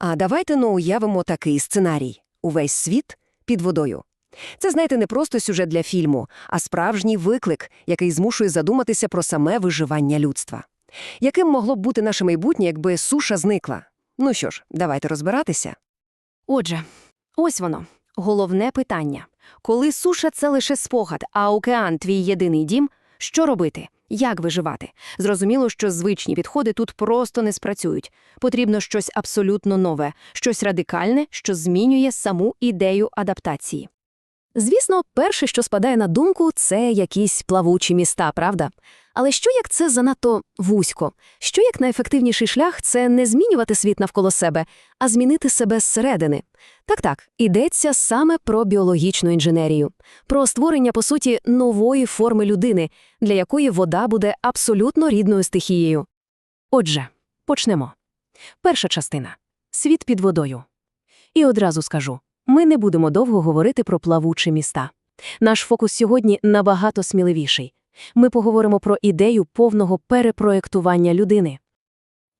А давайте ну уявимо такий сценарій: увесь світ під водою. Це, знаєте, не просто сюжет для фільму, а справжній виклик, який змушує задуматися про саме виживання людства. Яким могло б бути наше майбутнє, якби суша зникла? Ну що ж, давайте розбиратися. Отже, ось воно. Головне питання. Коли суша – це лише спогад, а океан – твій єдиний дім, що робити? Як виживати? Зрозуміло, що звичні підходи тут просто не спрацюють. Потрібно щось абсолютно нове, щось радикальне, що змінює саму ідею адаптації. Звісно, перше, що спадає на думку, це якісь плавучі міста, правда? Але що як це занадто вузько? Що як найефективніший шлях це не змінювати світ навколо себе, а змінити себе зсередини? Так-так, йдеться саме про біологічну інженерію, про створення, по суті, нової форми людини, для якої вода буде абсолютно рідною стихією. Отже, почнемо. Перша частина – світ під водою. І одразу скажу, ми не будемо довго говорити про плавучі міста. Наш фокус сьогодні набагато сміливіший. Ми поговоримо про ідею повного перепроєктування людини.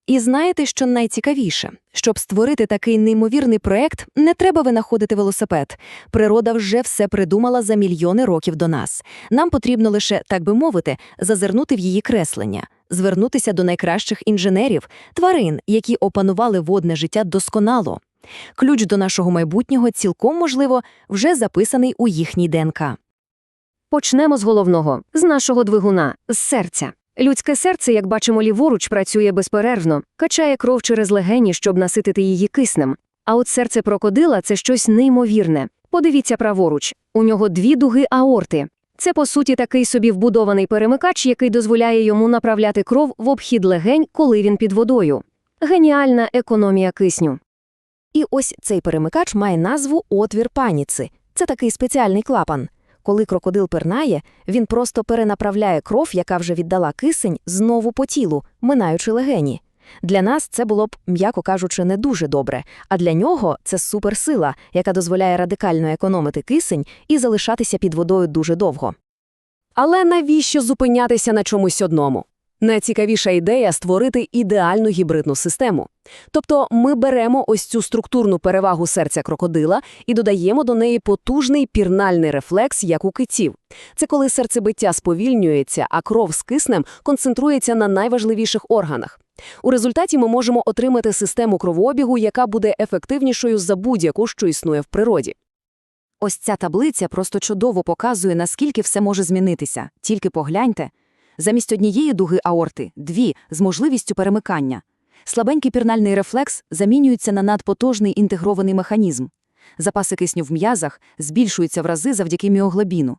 І знаєте, що найцікавіше? Щоб створити такий неймовірний проєкт, не треба винаходити велосипед. Природа вже все придумала за мільйони років до нас. Нам потрібно лише, так би мовити, зазирнути в її креслення, звернутися до найкращих інженерів, тварин, які опанували водне життя досконало. Ключ до нашого майбутнього цілком, можливо, вже записаний у їхній ДНК. Почнемо з головного, з нашого двигуна, з серця. Людське серце, як бачимо, ліворуч працює безперервно, качає кров через легені, щоб наситити її киснем. А от серце крокодила – це щось неймовірне. Подивіться праворуч. У нього дві дуги аорти. Це, по суті, такий собі вбудований перемикач, який дозволяє йому направляти кров в обхід легень, коли він під водою. Геніальна економія кисню. І ось цей перемикач має назву отвір паніци. Це такий спеціальний клапан. Коли крокодил пирнає, він просто перенаправляє кров, яка вже віддала кисень, знову по тілу, минаючи легені. Для нас це було б, м'яко кажучи, не дуже добре, а для нього це суперсила, яка дозволяє радикально економити кисень і залишатися під водою дуже довго. Але навіщо зупинятися на чомусь одному? Найцікавіша ідея створити ідеальну гібридну систему. Тобто ми беремо ось цю структурну перевагу серця крокодила і додаємо до неї потужний пірнальний рефлекс, як у китів. Це коли серцебиття сповільнюється, а кров з киснем концентрується на найважливіших органах. У результаті ми можемо отримати систему кровообігу, яка буде ефективнішою за будь-яку, що існує в природі. Ось ця таблиця просто чудово показує, наскільки все може змінитися. Тільки погляньте. Замість однієї дуги аорти – дві, з можливістю перемикання. Слабенький пірнальний рефлекс замінюється на надпотужний інтегрований механізм. Запаси кисню в м'язах збільшуються в рази завдяки міоглобіну.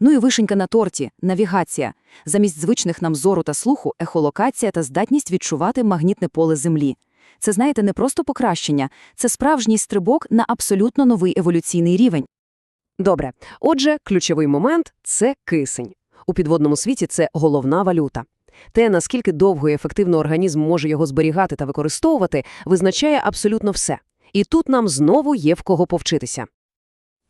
Ну і вишенька на торті – навігація. Замість звичних нам зору та слуху – ехолокація та здатність відчувати магнітне поле Землі. Це, знаєте, не просто покращення, це справжній стрибок на абсолютно новий еволюційний рівень. Добре, отже, ключовий момент – це кисень. У підводному світі це головна валюта. Те, наскільки довго і ефективно організм може його зберігати та використовувати, визначає абсолютно все. І тут нам знову є в кого повчитися.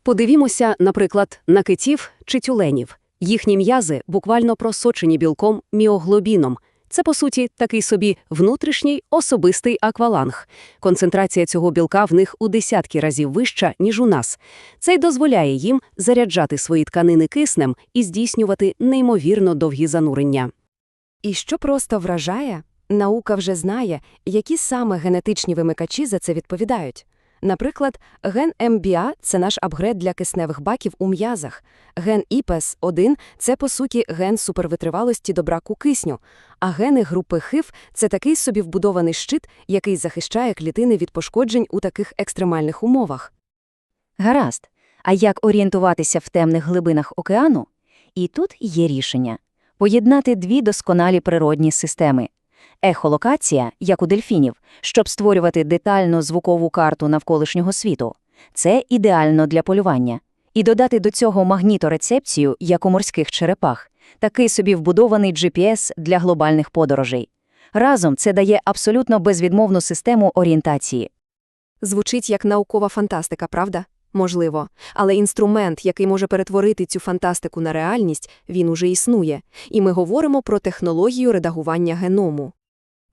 Подивімося, наприклад, на китів чи тюленів. Їхні м'язи буквально просочені білком міоглобіном. Це, по суті, такий собі внутрішній особистий акваланг. Концентрація цього білка в них у десятки разів вища, ніж у нас. Це й дозволяє їм заряджати свої тканини киснем і здійснювати неймовірно довгі занурення. І що просто вражає, наука вже знає, які саме генетичні вимикачі за це відповідають. Наприклад, ген МБА – це наш апгрейд для кисневих баків у м'язах. Ген ІПЕС-1 – це, по суті, ген супервитривалості до браку кисню. А гени групи ХИВ – це такий собі вбудований щит, який захищає клітини від пошкоджень у таких екстремальних умовах. Гаразд. А як орієнтуватися в темних глибинах океану? І тут є рішення – поєднати дві досконалі природні системи. Ехолокація, як у дельфінів, щоб створювати детальну звукову карту навколишнього світу. Це ідеально для полювання. І додати до цього магніторецепцію, як у морських черепах, такий собі вбудований GPS для глобальних подорожей. Разом це дає абсолютно безвідмовну систему орієнтації. Звучить як наукова фантастика, правда? Можливо. Але інструмент, який може перетворити цю фантастику на реальність, він уже існує. І ми говоримо про технологію редагування геному.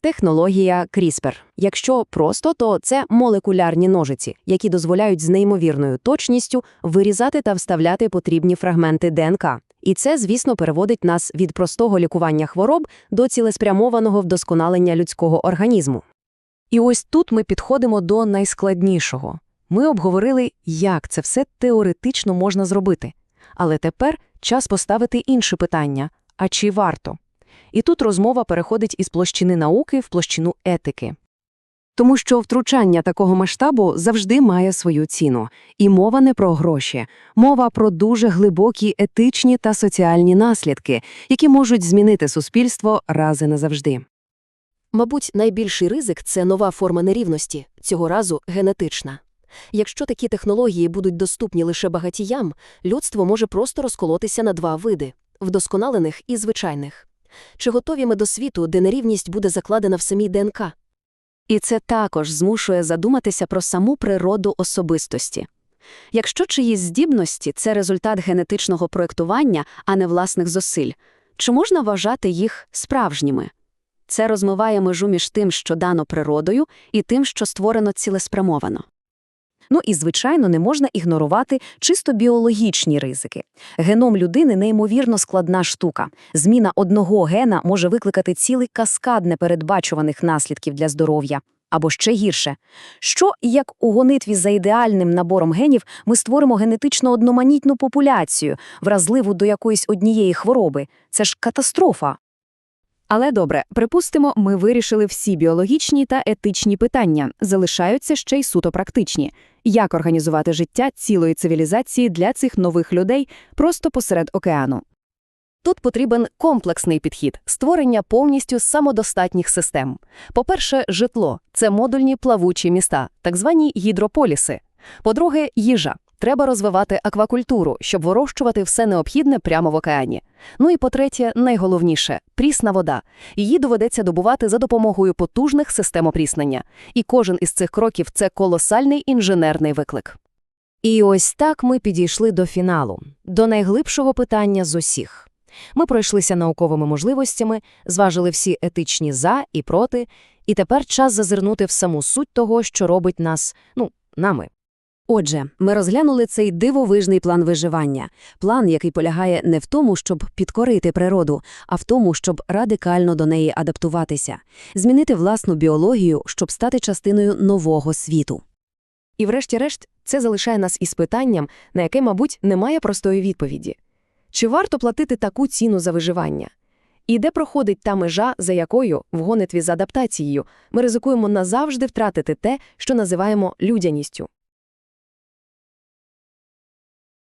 Технологія CRISPR. Якщо просто, то це молекулярні ножиці, які дозволяють з неймовірною точністю вирізати та вставляти потрібні фрагменти ДНК. І це, звісно, переводить нас від простого лікування хвороб до цілеспрямованого вдосконалення людського організму. І ось тут ми підходимо до найскладнішого. Ми обговорили, як це все теоретично можна зробити. Але тепер час поставити інше питання – а чи варто? І тут розмова переходить із площини науки в площину етики. Тому що втручання такого масштабу завжди має свою ціну. І мова не про гроші. Мова про дуже глибокі етичні та соціальні наслідки, які можуть змінити суспільство раз і назавжди. Мабуть, найбільший ризик – це нова форма нерівності, цього разу генетична. Якщо такі технології будуть доступні лише багатіям, людство може просто розколотися на два види – вдосконалених і звичайних. Чи готові ми до світу, де нерівність буде закладена в самій ДНК? І це також змушує задуматися про саму природу особистості. Якщо чиїсь здібності – це результат генетичного проєктування, а не власних зусиль, чи можна вважати їх справжніми? Це розмиває межу між тим, що дано природою, і тим, що створено цілеспрямовано. Ну і, звичайно, не можна ігнорувати чисто біологічні ризики. Геном людини неймовірно складна штука. Зміна одного гена може викликати цілий каскад непередбачуваних наслідків для здоров'я. Або ще гірше. Що, як у гонитві за ідеальним набором генів, ми створимо генетично одноманітну популяцію, вразливу до якоїсь однієї хвороби? Це ж катастрофа. Але добре, припустимо, ми вирішили всі біологічні та етичні питання, залишаються ще й суто практичні. Як організувати життя цілої цивілізації для цих нових людей просто посеред океану? Тут потрібен комплексний підхід – створення повністю самодостатніх систем. По-перше, житло – це модульні плавучі міста, так звані гідрополіси. По-друге, їжа. Треба розвивати аквакультуру, щоб вирощувати все необхідне прямо в океані. Ну і по-третє, найголовніше – прісна вода. Її доведеться добувати за допомогою потужних систем опріснення. І кожен із цих кроків – це колосальний інженерний виклик. І ось так ми підійшли до фіналу, до найглибшого питання з усіх. Ми пройшлися науковими можливостями, зважили всі етичні «за» і «проти», і тепер час зазирнути в саму суть того, що робить нас, ну, нами. Отже, ми розглянули цей дивовижний план виживання. План, який полягає не в тому, щоб підкорити природу, а в тому, щоб радикально до неї адаптуватися, змінити власну біологію, щоб стати частиною нового світу. І врешті-решт, це залишає нас із питанням, на яке, мабуть, немає простої відповіді. Чи варто платити таку ціну за виживання? І де проходить та межа, за якою, в гонитві з адаптацією, ми ризикуємо назавжди втратити те, що називаємо людяністю?